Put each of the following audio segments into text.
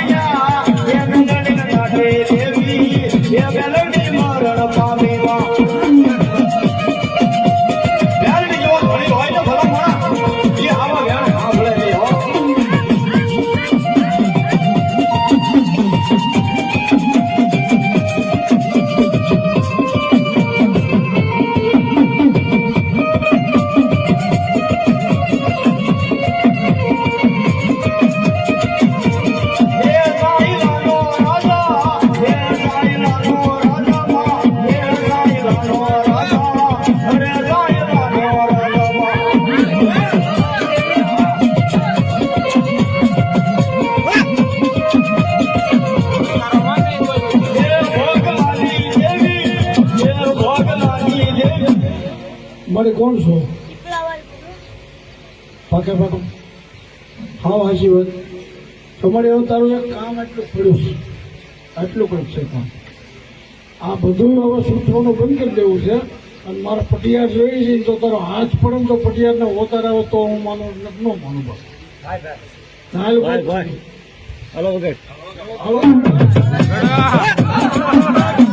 ஐயா என் நாட்டே મારે કોણ છો? પાકે પાકો. હા હાજી વાત તમારે એવું તારું એક કામ એટલું પડ્યું છે. આટલું કંઈક છે કામ. આ બધું હવે સૂત્રોનું બંધ કરી દેવું છે. અને મારા પટિયાર જોઈએ છે તો તારો હાથ પડે ને તો પટિયારને ઓતાર આવે તો હું માનું ન માનું બસ. હાલો હાલો,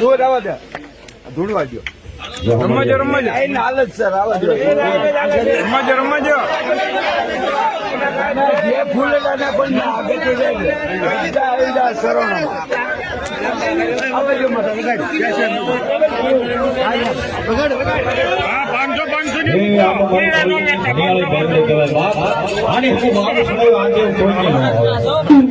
હલો વગર દે. રમવા દો રમજો રમજો આઈને હાલ જ સર આવા દો રમજો રમજો. જે ફૂલેલાના પણ ના આગળ તો જાય જો માતા બગાડ હા પાંચસો પાંચસો આપણું હરિયાળી બેનને કહેવાય બાપ. આની હું મારું સમય આજે કોઈ ન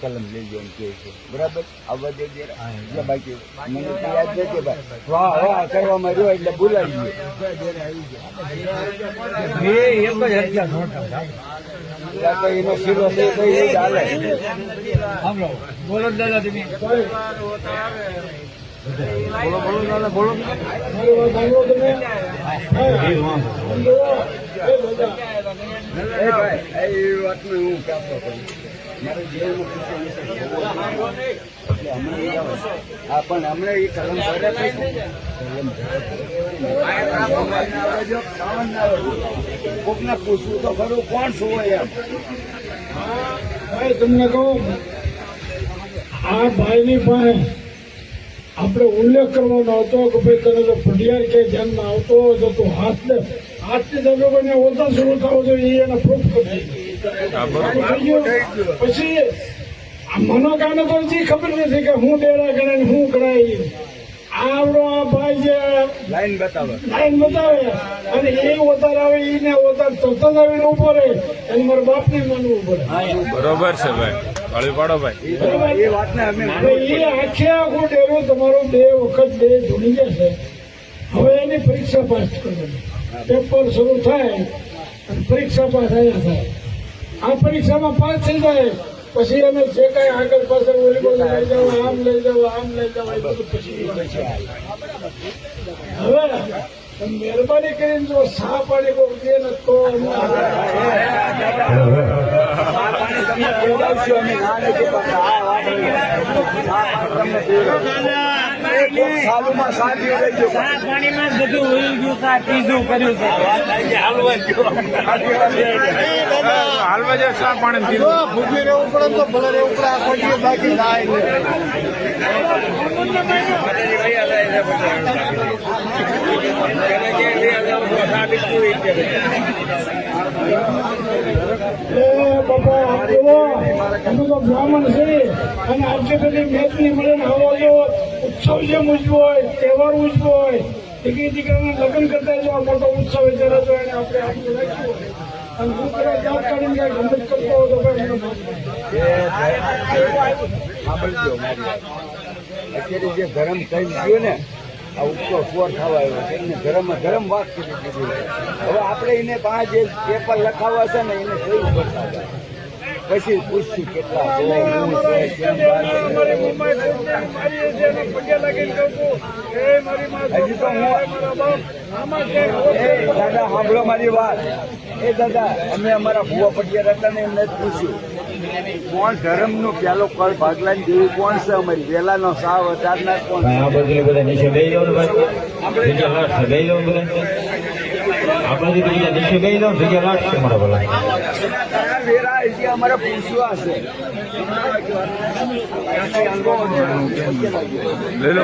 કલમ લઈ ગયો કે છે. બરાબર? આવવા દે. એટલે બાકી મને યાદ નથી ભાઈ. વાહ વાહ કરવામાં રહ્યો એટલે બોલાવી ગયો એટલે તો એનો શીરો છે તો એ સાંભળો તમે. એ ભાઈ એ વાતમાં હું કાપતો. મારે જેલમાં પૂછ્યું નથી. એટલે હમણાં એ આવે. હા પણ હમણાં એ કલમ પડે કલમ આવે જો, ખાવાનું ના આવે. કોકને પૂછવું તો ખરું કોણ શું હોય એમ ભાઈ તમને કહું આ ભાઈની પાસે આપણે ઉલ્લેખ કરવાનો હતો કે ભાઈ તને જો પઢિયાર કે ધ્યાનમાં આવતો હોય તો તું હાથની તમે કોઈને ઓછા શરૂ થવો જોઈએ એને પ્રૂફ કરી. પછી આ મનોકાને તો ખબર નથી કે હું ડેરા કરે ને હું કરાય આવડો આ ભાઈ જે લાઈન બતાવે. લાઈન બતાવે. અને એ ઓતાર આવે એને ઓતાર તરત જ આવીને ઊભો રહે. એને મારા બાપને માનવું પડે. બરોબર છે ભાઈ. કાળી પાડો ભાઈ. એ વાતને અમે એ આખે આખો ડેરો તમારો બે વખત બે ધૂણી જશે. હવે એની પરીક્ષા પાસ કરવાની. પેપર શરૂ થાય અને પરીક્ષા પાસ આવ્યા થાય. આ પરીક્ષામાં પાસ થઈ જાય. પછી અમે જે કાંઈ આગળ પાછળ ઓલી લઈ જાવ આમ લઈ જાવ આમ લઈ જાવ એ બધું પછી હવે મહેરબાની કરીને જો સા પાણી કોઈ દે ને તો અમે ના નથી આ સાલુમાં સા પીવડાવજો. પાણીમાં જ બધું ઉઈ ગયું છે ત્રીજું કર્યું છે. હાલવા જાય ચા પાણી પીધું એ બાપા આપ જુઓ અમે તો બ્રાહ્મણ છે અને આટલી બધી મેચની મળીને આવો જો ઉત્સવ જેમ ઉજવો હોય તહેવાર ઉજવો હોય દીકરી દીકરાના લગ્ન કરતા જો મોટો ઉત્સવ જ્યારે એને આપણે અને હું કદાચ જાત કાઢીને અત્યારે જે ગરમ થઈ ગયું ને આ ઉપરો ફોર થવા આવ્યો છે. એને ગરમ ગરમ વાત કરી દીધી હવે આપણે એને પાંચ જે પેપર લખાવા છે ને એને જોયું પડતા પછી પૂછશું કેટલા હજી તો હું- દાદા સાંભળો મારી વાત. એ દાદા અમે અમારા ભૂવા પટિયા હતા ને એમને જ પૂછ્યું. કોણ ધર્મનો પેલો કળ ભાગલાની દેવી કોણ છે અમારી? વેલાનો સાવ અઢારના કોણ આ બાજુ બધા નીચે બેસી જાઓ ને ભાઈ. જગ્યા લાટ જગ્યા લાટ છે લો